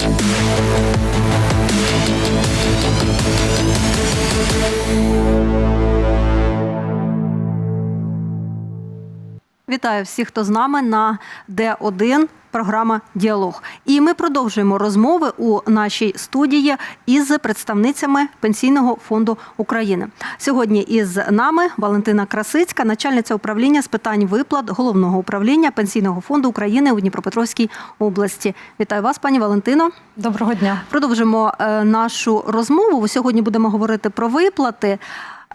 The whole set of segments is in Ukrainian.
Thank Вітаю всіх, хто з нами на Д1 програма Діалог. І ми продовжуємо розмови у нашій студії із представницями Пенсійного фонду України. Сьогодні із нами Валентина Красицька, начальниця управління з питань виплат головного управління Пенсійного фонду України у Дніпропетровській області. Вітаю вас, пані Валентино. Доброго дня. Продовжимо е, нашу розмову. Сьогодні будемо говорити про виплати.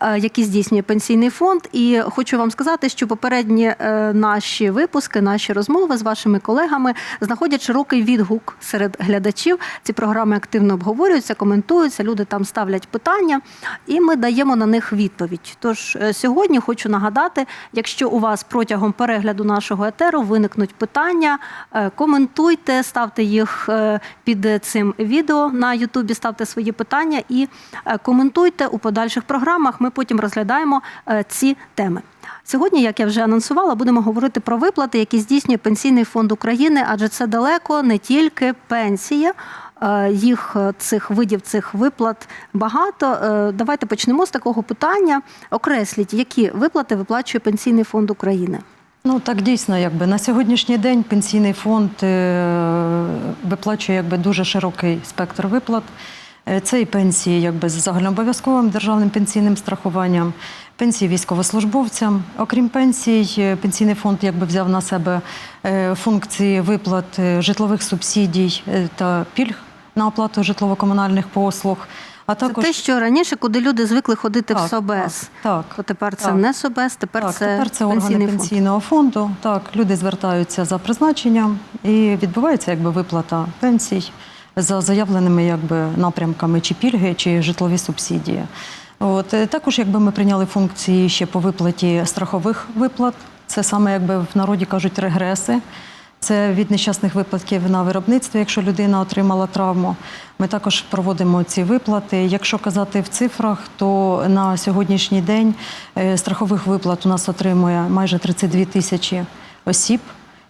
Е, Які здійснює пенсійний фонд, і хочу вам сказати, що попередні е, наші випуски, наші розмови з вашими колегами знаходять широкий відгук серед глядачів. Ці програми активно обговорюються, коментуються. Люди там ставлять питання, і ми даємо на них відповідь. Тож е, сьогодні хочу нагадати, якщо у вас протягом перегляду нашого етеру виникнуть питання, коментуйте, ставте їх під цим відео на Ютубі, ставте свої питання і коментуйте у подальших програмах. Ми потім розглядаємо е, ці теми. Сьогодні, як я вже анонсувала, будемо говорити про виплати, які здійснює Пенсійний фонд України, адже це далеко не тільки пенсія. Е, Їх е, цих видів цих виплат багато. Давайте почнемо з такого питання. Окресліть, які виплати виплачує Пенсійний фонд України. Ну так дійсно, якби на сьогоднішній день пенсійний фонд виплачує якби дуже широкий спектр виплат. Це і пенсії, якби з загальнообов'язковим державним пенсійним страхуванням, пенсії військовослужбовцям. Окрім пенсій, е, пенсійний фонд якби взяв на себе е, функції виплат е, житлових субсидій та пільг на оплату житлово-комунальних послуг. А Це також те, що раніше, куди люди звикли ходити в СОБЕС. так, То тепер це так. не СОБЕС, тепер Так, це, тепер це органи фонд. пенсійного фонду. Так, люди звертаються за призначенням і відбувається якби виплата пенсій за заявленими якби напрямками чи пільги, чи житлові субсидії. От е, також, якби ми прийняли функції ще по виплаті страхових виплат. Це саме якби в народі кажуть регреси. Це від нещасних випадків на виробництві, якщо людина отримала травму. Ми також проводимо ці виплати. Якщо казати в цифрах, то на сьогоднішній день е, страхових виплат у нас отримує майже 32 тисячі осіб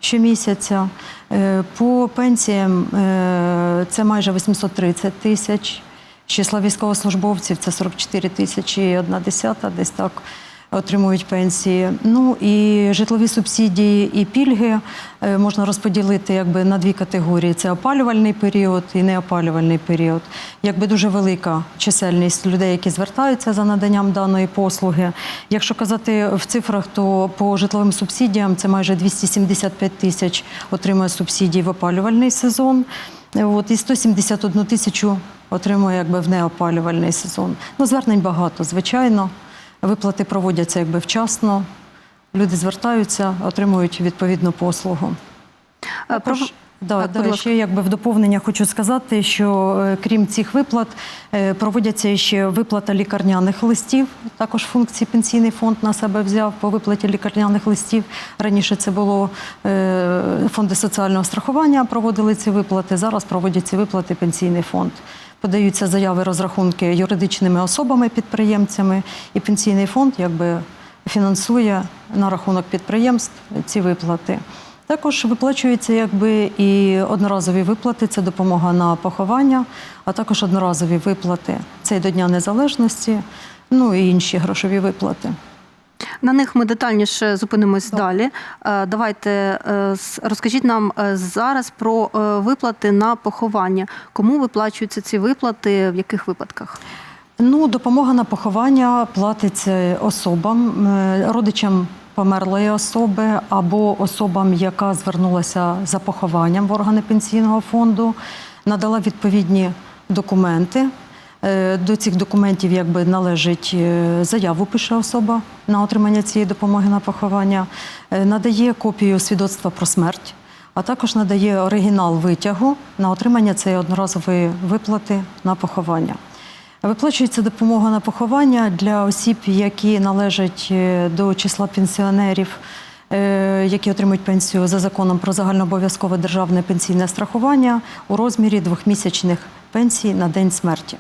щомісяця. Е, По пенсіям е, це майже 830 тисяч. Числа військовослужбовців це 44 тисячі і одна десята, десь так отримують пенсії. Ну і житлові субсидії і пільги е, можна розподілити якби на дві категорії: це опалювальний період і неопалювальний період. Якби дуже велика чисельність людей, які звертаються за наданням даної послуги. Якщо казати в цифрах, то по житловим субсидіям це майже 275 тисяч отримує субсидії в опалювальний сезон. От, і 171 тисячу отримує якби в неопалювальний сезон. Ну, звернень багато, звичайно. Виплати проводяться якби вчасно. Люди звертаються, отримують відповідну послугу. Е, Також, да, Так, да, ще якби в доповнення хочу сказати, що е, крім цих виплат е, проводяться ще виплата лікарняних листів. Також функції пенсійний фонд на себе взяв по виплаті лікарняних листів. Раніше це було е, фонди соціального страхування, проводили ці виплати. Зараз проводять ці виплати пенсійний фонд. Подаються заяви розрахунки юридичними особами, підприємцями, і пенсійний фонд якби фінансує на рахунок підприємств ці виплати. Також виплачуються якби і одноразові виплати, це допомога на поховання, а також одноразові виплати це і до Дня Незалежності, ну і інші грошові виплати. На них ми детальніше зупинимось Так. далі. Е, Давайте е, розкажіть нам е, зараз про виплати на поховання. Кому виплачуються ці виплати, в яких випадках? Ну, допомога на поховання платиться особам, родичам померлої особи або особам, яка звернулася за похованням в органи пенсійного фонду, надала відповідні документи. Е, До цих документів якби належить е, заяву, пише особа на отримання цієї допомоги на поховання, е, надає копію свідоцтва про смерть, а також надає оригінал витягу на отримання цієї одноразової виплати на поховання. Виплачується допомога на поховання для осіб, які належать е, до числа пенсіонерів, е, які отримують пенсію за законом про загальнообов'язкове державне пенсійне страхування у розмірі двохмісячних пенсій на день смерті.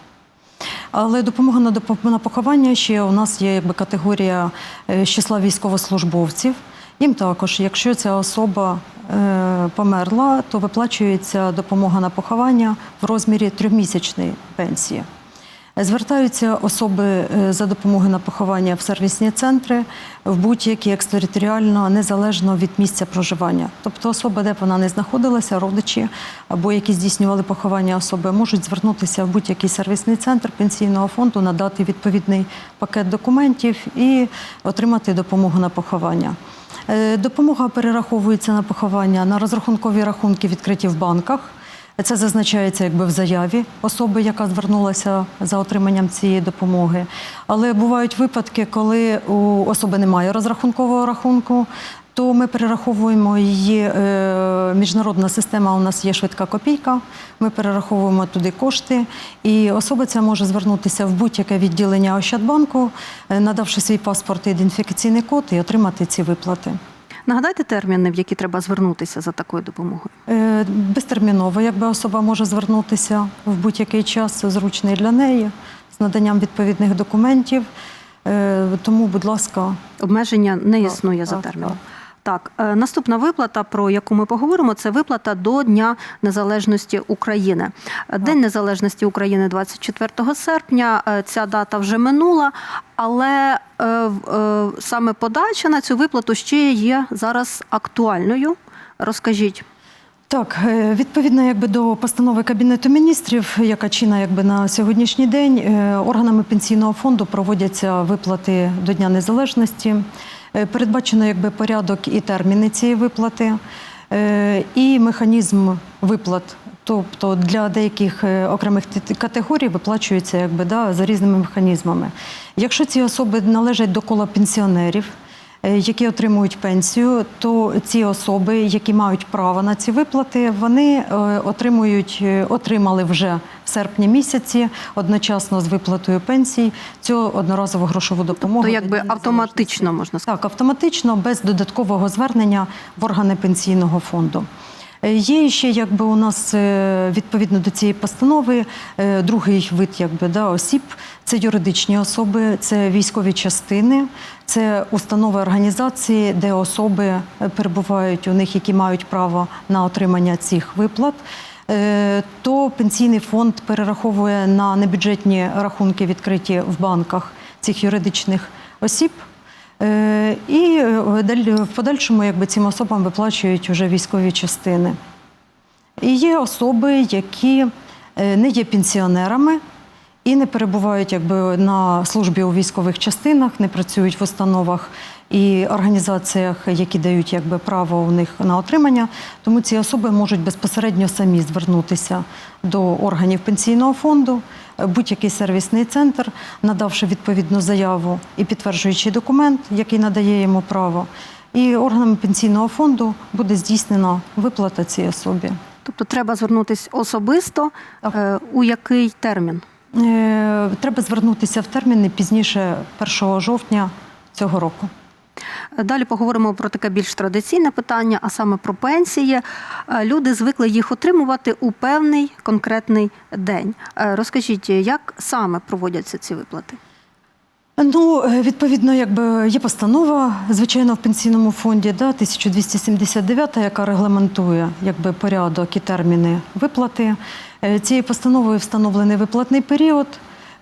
Але допомога на поховання ще у нас є якби категорія е, числа військовослужбовців. Їм також, якщо ця особа е, померла, то виплачується допомога на поховання в розмірі трьохмісячної пенсії. Звертаються особи е, за допомогою на поховання в сервісні центри в будь-які екстериторіально незалежно від місця проживання. Тобто особа, де б вона не знаходилася, родичі або які здійснювали поховання особи, можуть звернутися в будь-який сервісний центр пенсійного фонду, надати відповідний пакет документів і отримати допомогу на поховання. Е, Допомога перераховується на поховання на розрахункові рахунки, відкриті в банках. Це зазначається якби в заяві особи, яка звернулася за отриманням цієї допомоги. Але бувають випадки, коли у особи немає розрахункового рахунку, то ми перераховуємо її. е, Міжнародна система у нас є швидка копійка. Ми перераховуємо туди кошти, і особа ця може звернутися в будь-яке відділення Ощадбанку, е, надавши свій паспорт і ідентифікаційний код, і отримати ці виплати. Нагадайте терміни, в які треба звернутися за такою допомогою. Е, Безтерміново, якби особа може звернутися в будь-який час, зручний для неї, з наданням відповідних документів. Е, Тому, будь ласка, Обмеження не Так, існує за так, терміном. Так, е, наступна виплата, про яку ми поговоримо, це виплата до Дня Незалежності України. Е, День Незалежності України 24 серпня. Е, Ця дата вже минула, але саме подача на цю виплату ще є зараз актуальною. Розкажіть. Так, відповідно, якби до постанови Кабінету міністрів, яка чинна якби на сьогоднішній день, органами пенсійного фонду проводяться виплати до Дня Незалежності. Е, Передбачено якби порядок і терміни цієї виплати, е, і механізм виплат. Тобто для деяких е, окремих категорій виплачується якби да, за різними механізмами. Якщо ці особи належать до кола пенсіонерів, які отримують пенсію, то ці особи, які мають право на ці виплати, вони е, отримують, е, отримали вже в серпні місяці одночасно з виплатою пенсій цю одноразову грошову допомогу. То від якби автоматично можна сказати. так, автоматично, без додаткового звернення в органи пенсійного фонду. Е, Є ще якби у нас е, відповідно до цієї постанови е, другий вид якби, да, осіб це юридичні особи, це військові частини, це установи організації, де особи е, перебувають у них, які мають право на отримання цих виплат. Е, То пенсійний фонд перераховує на небюджетні рахунки, відкриті в банках цих юридичних осіб. Е, І в подальшому якби, цим особам виплачують вже військові частини. І є особи, які не є пенсіонерами і не перебувають якби, на службі у військових частинах, не працюють в установах і організаціях, які дають якби, право у них на отримання. Тому ці особи можуть безпосередньо самі звернутися до органів пенсійного фонду, будь-який сервісний центр, надавши відповідну заяву і підтверджуючи документ, який надає йому право. І органами пенсійного фонду буде здійснена виплата цій особі. Тобто треба звернутися особисто. Так. Е, У який термін? Е, Треба звернутися в термін не пізніше 1 жовтня цього року. Далі поговоримо про таке більш традиційне питання, а саме про пенсії. Е, Люди звикли їх отримувати у певний конкретний день. Е, Розкажіть, як саме проводяться ці виплати? Ну, відповідно, якби є постанова, звичайно, в пенсійному фонді, да, 1279, яка регламентує якби, порядок і терміни виплати. Е, Цією постановою встановлений виплатний період.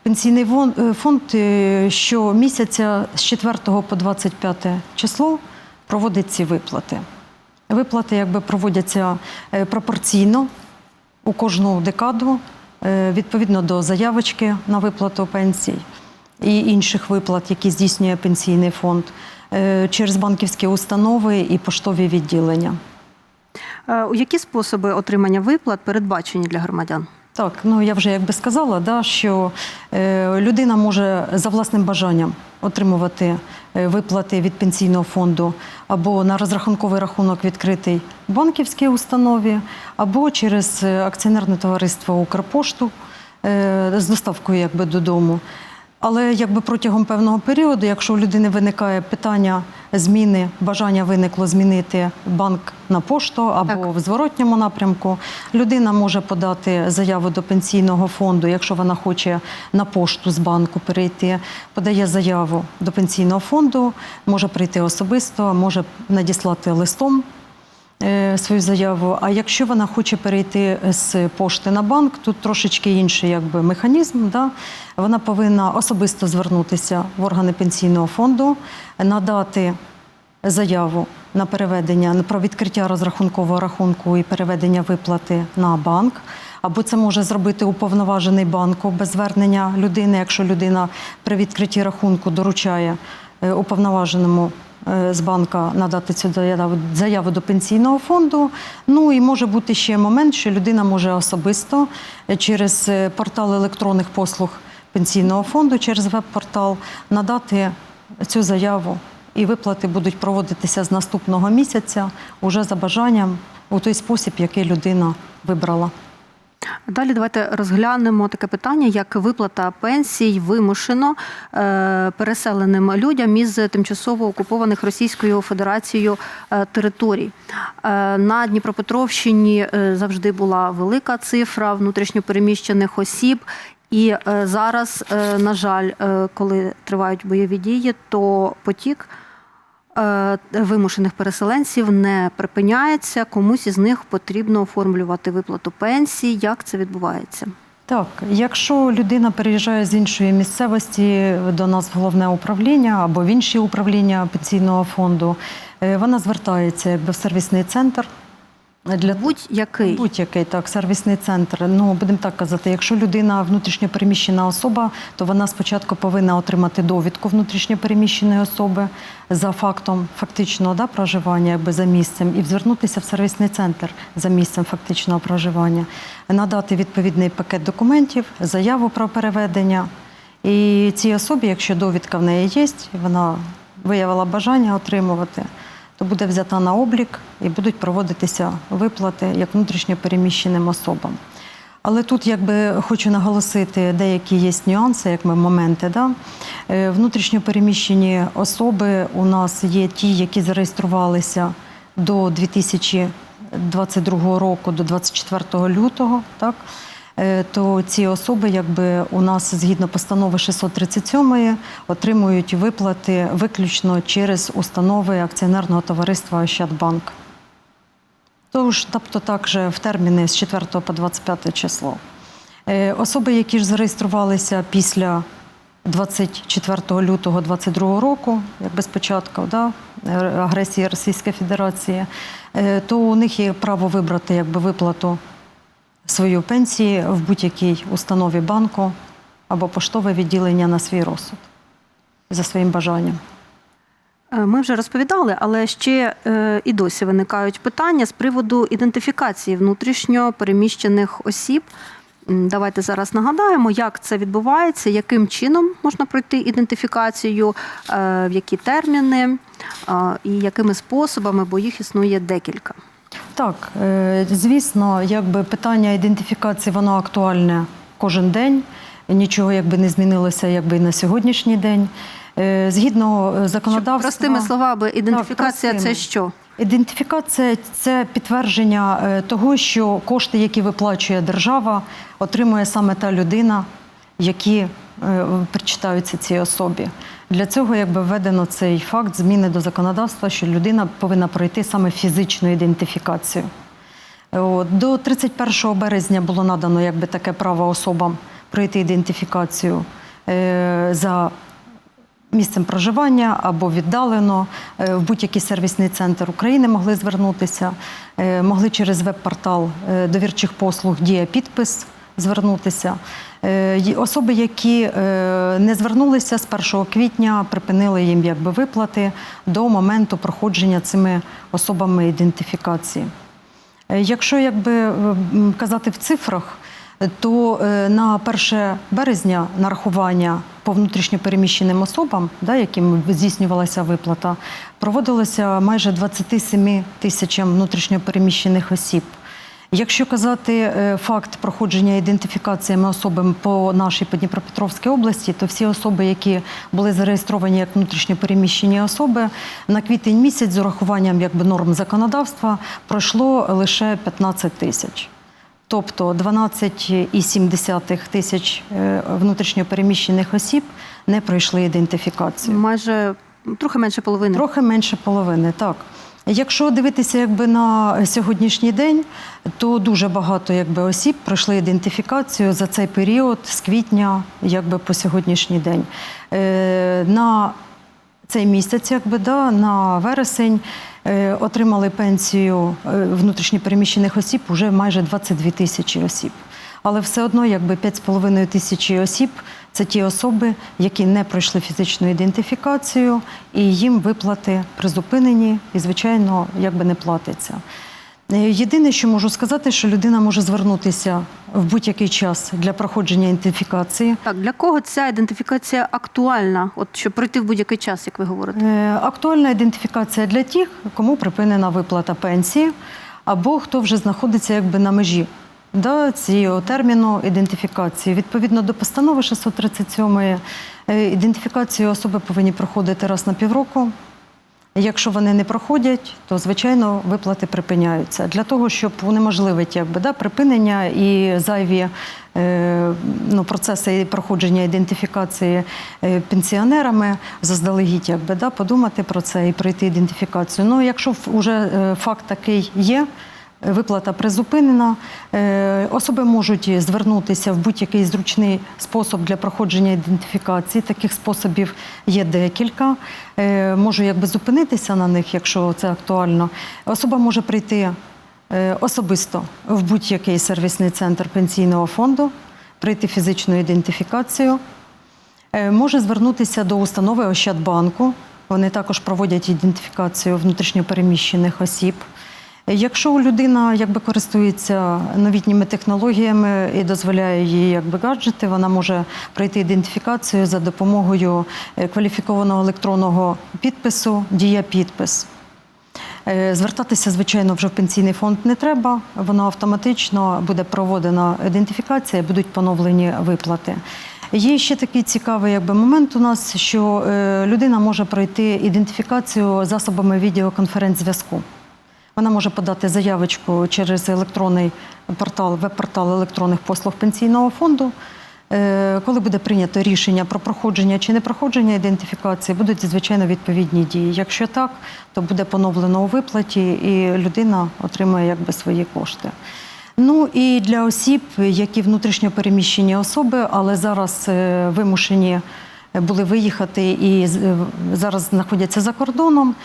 Пенсійний е, фонд е, щомісяця з 4 по 25 число проводить ці виплати. Виплати якби проводяться пропорційно у кожну декаду, відповідно до заявочки на виплату пенсій і інших виплат, які здійснює пенсійний фонд, через банківські установи і поштові відділення. Е, У які способи отримання виплат передбачені для громадян? Так, ну я вже якби сказала, да, що е, людина може за власним бажанням отримувати е, виплати від пенсійного фонду або на розрахунковий рахунок відкритий в банківській установі, або через е, акціонерне товариство Укрпошту е, з доставкою якби додому. Але якби протягом певного періоду, якщо у людини виникає питання зміни, бажання виникло змінити банк на пошту або Так. в зворотньому напрямку, людина може подати заяву до пенсійного фонду, якщо вона хоче на пошту з банку перейти, подає заяву до пенсійного фонду, може прийти особисто, може надіслати листом свою заяву. А якщо вона хоче перейти з пошти на банк, тут трошечки інший якби, механізм. Да? Вона повинна особисто звернутися в органи пенсійного фонду, надати заяву на переведення про відкриття розрахункового рахунку і переведення виплати на банк. Або це може зробити уповноважений банку без звернення людини, якщо людина при відкритті рахунку доручає е, уповноваженому е, з банка надати цю заяву, заяву до пенсійного фонду. Ну і може бути ще момент, що людина може особисто е, через е, портал електронних послуг пенсійного фонду, через веб-портал надати цю заяву. І виплати будуть проводитися з наступного місяця уже за бажанням у той спосіб, який людина вибрала. Далі давайте розглянемо таке питання, як виплата пенсій вимушено е, переселеним людям із тимчасово окупованих Російською Федерацією е, територій. Е, На Дніпропетровщині завжди була велика цифра внутрішньопереміщених осіб. І зараз, на жаль, коли тривають бойові дії, то потік вимушених переселенців не припиняється. Комусь із них потрібно оформлювати виплату пенсії. Як це відбувається? Так, якщо людина переїжджає з іншої місцевості до нас в головне управління або в інші управління пенсійного фонду, е, вона звертається в сервісний центр. Для Будь-який Будь-який так, сервісний центр. Ну будемо так казати, якщо людина внутрішньопереміщена особа, то вона спочатку повинна отримати довідку внутрішньопереміщеної особи за фактом фактичного да, проживання, якби за місцем, і звернутися в сервісний центр за місцем фактичного проживання, надати відповідний пакет документів, заяву про переведення. І цій особі, якщо довідка в неї є, вона виявила бажання отримувати то буде взята на облік і будуть проводитися виплати як внутрішньо переміщеним особам. Але тут якби хочу наголосити деякі є нюанси, як ми моменти. Да? Е, Внутрішньо особи у нас є ті, які зареєструвалися до 2022 року, до 24 лютого. Так? Е, То ці особи, якби у нас згідно постанови 637 отримують виплати виключно через установи акціонерного товариства Ощадбанк. Тож, тобто також в терміни з 4 по 25 число. Е, Особи, які ж зареєструвалися після 24 лютого 2022 року, якби спочатку да, е, агресії Російської Федерації, то у них є право вибрати якби, виплату свою пенсії в будь-якій установі банку або поштове відділення на свій розсуд за своїм бажанням. Е, Ми вже розповідали, але ще е, і досі виникають питання з приводу ідентифікації внутрішньо переміщених осіб. Давайте зараз нагадаємо, як це відбувається, яким чином можна пройти ідентифікацію, е, в які терміни і якими способами, бо їх існує декілька. Так, е, звісно, якби питання ідентифікації воно актуальне кожен день. Нічого якби не змінилося якби на сьогоднішній день. Е, Згідно е, Щоб простими словами, ідентифікація це простими. що? Ідентифікація це підтвердження того, що кошти, які виплачує держава, отримує саме та людина, які причитаються цій особі. Для цього якби введено цей факт зміни до законодавства, що людина повинна пройти саме фізичну ідентифікацію. Е, До 31 березня було надано якби таке право особам пройти ідентифікацію е, за місцем проживання або віддалено Е, в будь-який сервісний центр України могли звернутися, Е, могли через веб-портал е, довірчих послуг Дія підпис звернутися. Е, Особи, які е, не звернулися з 1 квітня, припинили їм якби виплати до моменту проходження цими особами ідентифікації. Е, Якщо якби казати в цифрах, то на 1 березня нарахування по внутрішньопереміщеним особам, да, яким здійснювалася виплата, проводилося майже 27 тисячам внутрішньопереміщених осіб. Якщо казати е, факт проходження ідентифікаціями особами по нашій по Дніпропетровській області, то всі особи, які були зареєстровані як внутрішньопереміщені особи, на квітень місяць з урахуванням якби норм законодавства пройшло лише 15 тисяч. Тобто 12,7 тисяч е, внутрішньопереміщених осіб не пройшли ідентифікацію. Майже трохи менше половини. Трохи менше половини, так. Якщо дивитися якби на сьогоднішній день, то дуже багато якби осіб пройшли ідентифікацію за цей період з квітня, якби по сьогоднішній день. Е, на цей місяць, якби да, на вересень е, отримали пенсію е, внутрішньопереміщених осіб уже майже 22 тисячі осіб. Але все одно, якби 5,5 тисячі осіб це ті особи, які не пройшли фізичну ідентифікацію, і їм виплати призупинені, і, звичайно, якби не платиться. Е, Єдине, що можу сказати, що людина може звернутися в будь-який час для проходження ідентифікації. Так, для кого ця ідентифікація актуальна? От щоб пройти в будь-який час, як ви говорите? Е, Актуальна ідентифікація для тих, кому припинена виплата пенсії, або хто вже знаходиться якби на межі да, цього терміну ідентифікації. Відповідно до постанови 637 е, ідентифікацію особи повинні проходити раз на півроку. Якщо вони не проходять, то звичайно виплати припиняються для того, щоб унеможливити якби, да, припинення і зайві е, ну, процеси проходження ідентифікації е, пенсіонерами заздалегідь, якби, да, подумати про це і пройти ідентифікацію. Ну, якщо вже факт такий є. Виплата призупинена. Е, Особи можуть звернутися в будь-який зручний спосіб для проходження ідентифікації. Таких способів є декілька. Е, Можу якби зупинитися на них, якщо це актуально. Особа може прийти е, особисто в будь-який сервісний центр пенсійного фонду, пройти фізичну ідентифікацію. Може звернутися до установи Ощадбанку. Вони також проводять ідентифікацію внутрішньопереміщених осіб. Якщо людина якби користується новітніми технологіями і дозволяє їй якби гаджети, вона може пройти ідентифікацію за допомогою е, кваліфікованого електронного підпису Дія підпис. Е, Звертатися, звичайно, вже в пенсійний фонд не треба. Воно автоматично буде проводена ідентифікація, будуть поновлені виплати. Є ще такий цікавий якби, момент у нас, що е, людина може пройти ідентифікацію засобами відеоконференц-зв'язку. Вона може подати заявочку через електронний портал, веб-портал електронних послуг пенсійного фонду. Е, Коли буде прийнято рішення про проходження чи не проходження ідентифікації, будуть звичайно відповідні дії. Якщо так, то буде поновлено у виплаті, і людина отримує якби свої кошти. Ну і для осіб, які внутрішньо переміщені особи, але зараз е, вимушені були виїхати і е, зараз знаходяться за кордоном,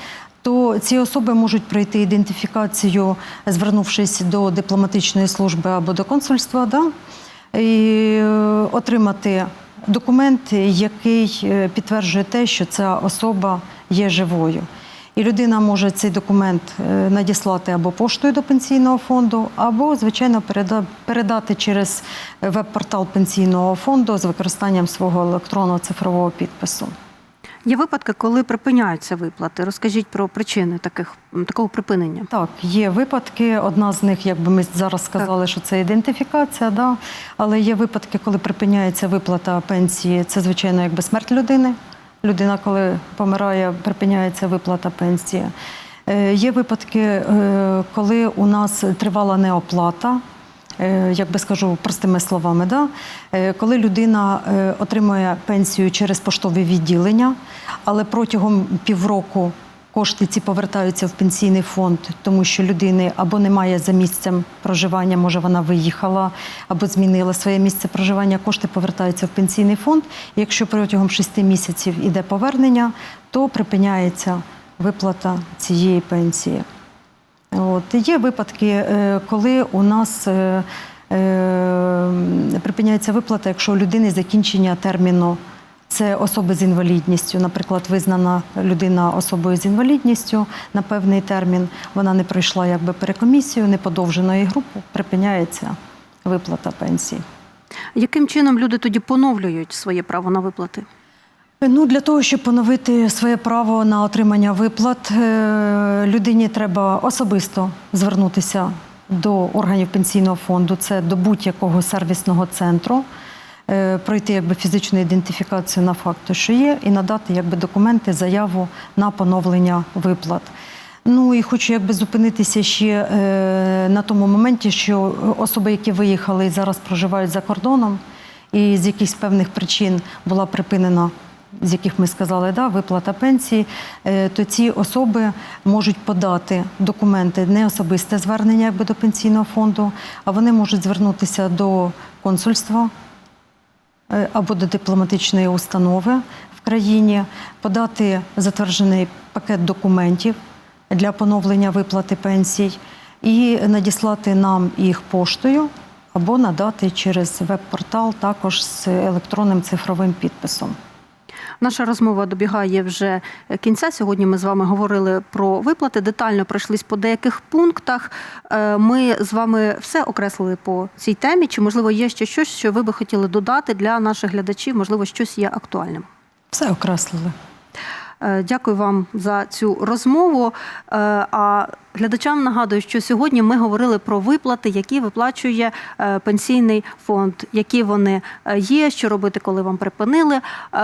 то ці особи можуть пройти ідентифікацію, звернувшись до дипломатичної служби або до консульства, да? і е, отримати документ, який е, підтверджує те, що ця особа є живою. І людина може цей документ е, надіслати або поштою до пенсійного фонду, або, звичайно, передати через веб-портал пенсійного фонду з використанням свого електронного цифрового підпису. Є випадки, коли припиняються виплати. Розкажіть про причини таких такого припинення. Так, є випадки. Одна з них, якби ми зараз сказали, що це ідентифікація, да? але є випадки, коли припиняється виплата пенсії. Це, звичайно, якби смерть людини. Людина, коли помирає, припиняється виплата пенсії. Е, Є випадки, е, коли у нас тривала неоплата. Е, Як би скажу простими словами, да? Е, коли людина е, отримує пенсію через поштові відділення, але протягом півроку кошти ці повертаються в пенсійний фонд, тому що людини або немає за місцем проживання, може вона виїхала, або змінила своє місце проживання, кошти повертаються в пенсійний фонд. Якщо протягом шести місяців іде повернення, то припиняється виплата цієї пенсії. От. Є випадки, е, коли у нас е, е, припиняється виплата, якщо у людини закінчення терміну. Це особи з інвалідністю. Наприклад, визнана людина особою з інвалідністю на певний термін. Вона не пройшла якби перекомісію, не подовженої групи, припиняється виплата пенсії. Яким чином люди тоді поновлюють своє право на виплати? Ну, для того, щоб поновити своє право на отримання виплат, е, людині треба особисто звернутися до органів пенсійного фонду, це до будь-якого сервісного центру, е, пройти якби фізичну ідентифікацію на факту, що є, і надати якби документи, заяву на поновлення виплат. Ну і хочу якби зупинитися ще е, на тому моменті, що особи, які виїхали і зараз проживають за кордоном, і з якихось певних причин була припинена з яких ми сказали, да, виплата пенсії, е, то ці особи можуть подати документи, не особисте звернення якби до пенсійного фонду, а вони можуть звернутися до консульства е, або до дипломатичної установи в країні, подати затверджений пакет документів для поновлення виплати пенсій і надіслати нам їх поштою або надати через веб-портал також з електронним цифровим підписом. Наша розмова добігає вже кінця. Сьогодні ми з вами говорили про виплати, детально пройшлись по деяких пунктах. Е, Ми з вами все окреслили по цій темі. Чи можливо є ще щось, що ви би хотіли додати для наших глядачів? Можливо, щось є актуальним. Все окреслили. Е, Дякую вам за цю розмову. Е, А глядачам нагадую, що сьогодні ми говорили про виплати, які виплачує е, пенсійний фонд, які вони є, що робити, коли вам припинили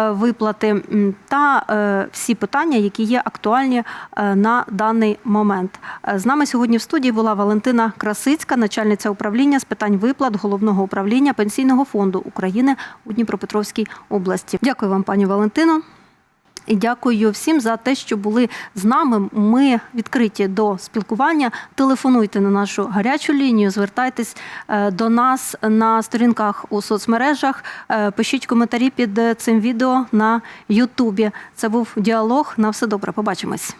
виплати, та всі питання, які є актуальні на даний момент. З нами сьогодні в студії була Валентина Красицька, начальниця управління з питань виплат головного управління пенсійного фонду України у Дніпропетровській області. Дякую вам, пані Валентино. І дякую всім за те, що були з нами. Ми відкриті до спілкування. Телефонуйте на нашу гарячу лінію, звертайтесь е, до нас на сторінках у соцмережах. е, Пишіть коментарі під цим відео на Ютубі. Це був діалог. На все добре. Побачимось.